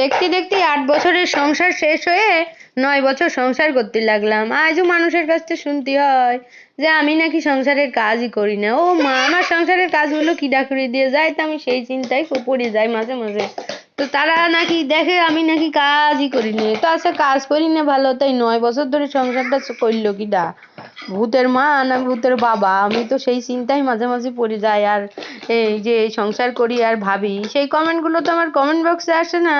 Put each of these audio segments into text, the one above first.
দেখতে দেখতে আট বছরের সংসার শেষ হয়ে নয় বছর সংসার করতে লাগলাম। আজও মানুষের কাছ থেকে শুনতে হয় যে আমি নাকি সংসারের কাজই করি না। ও মা, আমার সংসারের কাজগুলো কি ডাকুরি দিয়ে যায়? তো আমি সেই চিন্তায় পড়ে যাই মাঝে মাঝে। তো তারা নাকি দেখে আমি নাকি কাজই করি না। তো আচ্ছা কাজ করি না ভালো, তাই নয় বছর ধরে সংসারটা করল কি ডা ভূতের মা না ভূতের বাবা? আমি তো সেই চিন্তায় মাঝে মাঝে পড়ে যাই আর এই যে সংসার করি আর ভাবি, সেই কমেন্টগুলো তো আমার কমেন্ট বক্সে আসে না,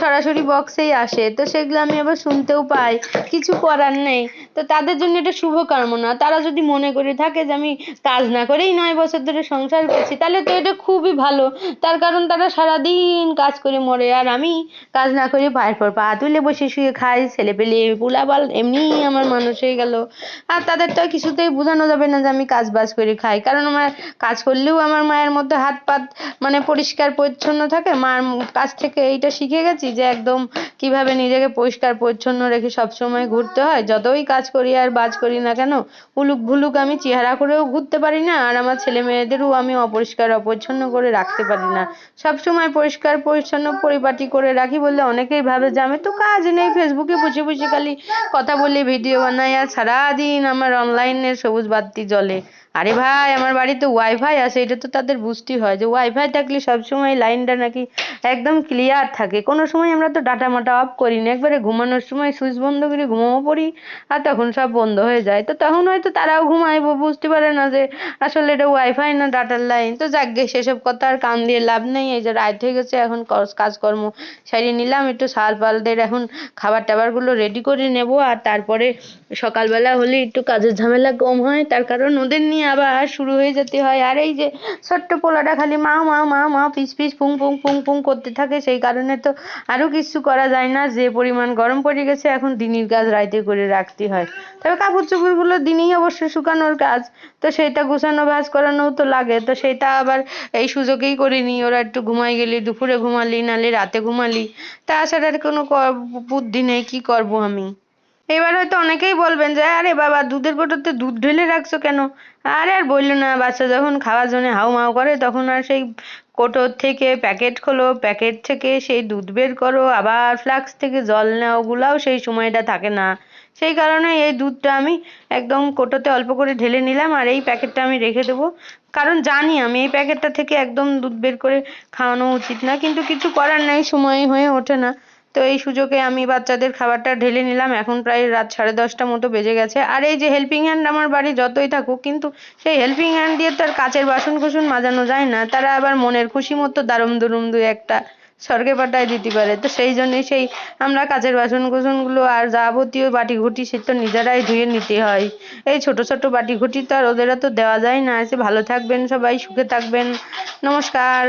সরাসরি বক্সেই আসে। তো সেগুলো আমি আবার শুনতেও পাই, কিছু করার নেই। তো তাদের জন্য এটা শুভ কামনা তারা যদি মনে করে থাকে যে আমি কাজ না করেই নয় বছর ধরে সংসার করছি, তাহলে তো এটা খুবই ভালো। তার কারণ তারা সারাদিন কাজ করে মরে আর আমি কাজ না করে পায়ের পর পা তুলে বসে শুয়ে খাই ছেলে পেলে পোলাপাল, এমনিই আমার মানুষ হয়ে গেল। আর তাদের তো আর কিছুতেই বোঝানো যাবে না যে আমি কাজ বাজ করে খাই। কারণ আমার কাজ করলেও আমার মায়ের মধ্যে হাত পাত মানে পরিষ্কার পরিচ্ছন্ন থাকে। মার কাছ থেকে এইটা শিখে গেছি যে একদম কীভাবে নিজেকে পরিষ্কার, পরিচ্ছন্ন রেখে সবসময় ঘুরতে হয়? যতই কাজ করি আর বাজ করি না কেন, উলুক ভুলুক আমি চেহারা করেও ঘুরতে পারি না আর আমার ছেলে মেয়েদেরও আমি অপরিষ্কার, অপরিচ্ছন্ন করে রাখতে পারি না। সবসময় পরিষ্কার, পরিচ্ছন্ন পরিপাটি করে রাখি বললে অনেকেই ভাবে যে আমি তো কাজ নেই, ফেসবুকে বসে বসে খালি কথা বলে, ভিডিও বানাই আর সারাদিন আমার অনলাইনে সবুজ বাতি জ্বলে। আরে ভাই, আমার বাড়িতে ওয়াইফাই আছে, এটা তো তাদের বুঝতেই হয় যে ওয়াইফাই থাকলে সবসময় লাইনটা নাকি একদম ক্লিয়ার থাকে। কোনো সময় আমরা তো ডাটা মাটা অফ করি না একবারে ঘুমানোর সময় সুইচ বন্ধ করে ঘুমাবো পড়ি, আর তখন সব বন্ধ হয়ে যায়। তো তখন হয়তো তারাও ঘুমাইবো, বুঝতে পারে না যে আসলে এটা ওয়াইফাই না ডাটার লাইন তো যাকগে, সেসব কথা আর কান দিয়ে লাভ নেই। এই যে রাত হয়ে গেছে, এখন কাজকর্ম সারিয়ে নিলাম, একটু সাল পালদের এখন খাবার টাবারগুলো রেডি করে নেব, আর তারপরে সকালবেলা হলে একটু কাজের ঝামেলা কম হয়, তার কারণ ওদের নিয়ে আবার শুরু হয়ে যেতে হয়। আর এই যে ছোট্ট পোলাটা খালি মা মা মা মা পিস পিস ফুং ফুং ফুং ফুং করতে থাকে, সেই কারণে তো আরও কিছু করা যায় না। যে পরিমাণ গরম পড়ে গেছে, এখন দিনের কাজ রাইতে করে রাখতে হয়। তবে কাপড় চোপড়গুলো দিনেই অবশ্য শুকানোর কাজ। তো সেটা গুছানো, ভাঁজ করানোও তো লাগে। তো সেটা আবার এই সুযোগেই করে নিই। ওরা একটু ঘুমাই গেলি, দুপুরে ঘুমালি, নালে রাতে ঘুমালি। তাছাড়া আর কোনো বুদ্ধি নেই, কি করব আমি? এবার হয়তো অনেকেই বলবেন যে, আরে বাবা, দুধের কোটোতে দুধ ঢেলে রাখছো কেন? আরে আর বলল না, বাচ্চা যখন খাওয়ার জন্য হাউ মাউ করে, তখন আর সেই কোটোর থেকে প্যাকেট খোলো, প্যাকেট থেকে সেই দুধ বের করো, আবার ফ্লাক্স থেকে জল নেওয়া ওগুলাও সেই সময়টা থাকে না। সেই কারণে এই দুধটা আমি একদম কোটোতে অল্প করে ঢেলে নিলাম আর এই প্যাকেটটা আমি রেখে দেবো। কারণ জানি আমি এই প্যাকেটটা থেকে একদম দুধ বের করে খাওয়ানো উচিত না, কিন্তু কিছু করার নেই, সময় হয়ে ওঠে না। তো এই সুযোগে আমি বাচ্চাদের খাবারটা ঢেলে নিলাম। এখন প্রায় রাত সাড়ে দশটা মতো বেজে গেছে। আর এই যে হেল্পিং হ্যান্ড আমার বাড়ি যতই থাকুক, কিন্তু সেই হেল্পিং হ্যান্ড দিয়ে তো আর কাচের বাসন কুসন মাজানো যায় না। তারা আবার মনের খুশি মতো দারুম দুরুম দু একটা স্বর্গে পাঠায় দিতে পারে। তো সেই জন্যই সেই আমরা কাচের বাসন কুসনগুলো আর যাবতীয় বাটি ঘুটি সে তো নিজেরাই ধুয়ে নিতে হয়। এই ছোট ছোট বাটি ঘুটি তো আর ওদের তো দেওয়া যায় না। এসে ভালো থাকবেন সবাই, সুখে থাকবেন। নমস্কার।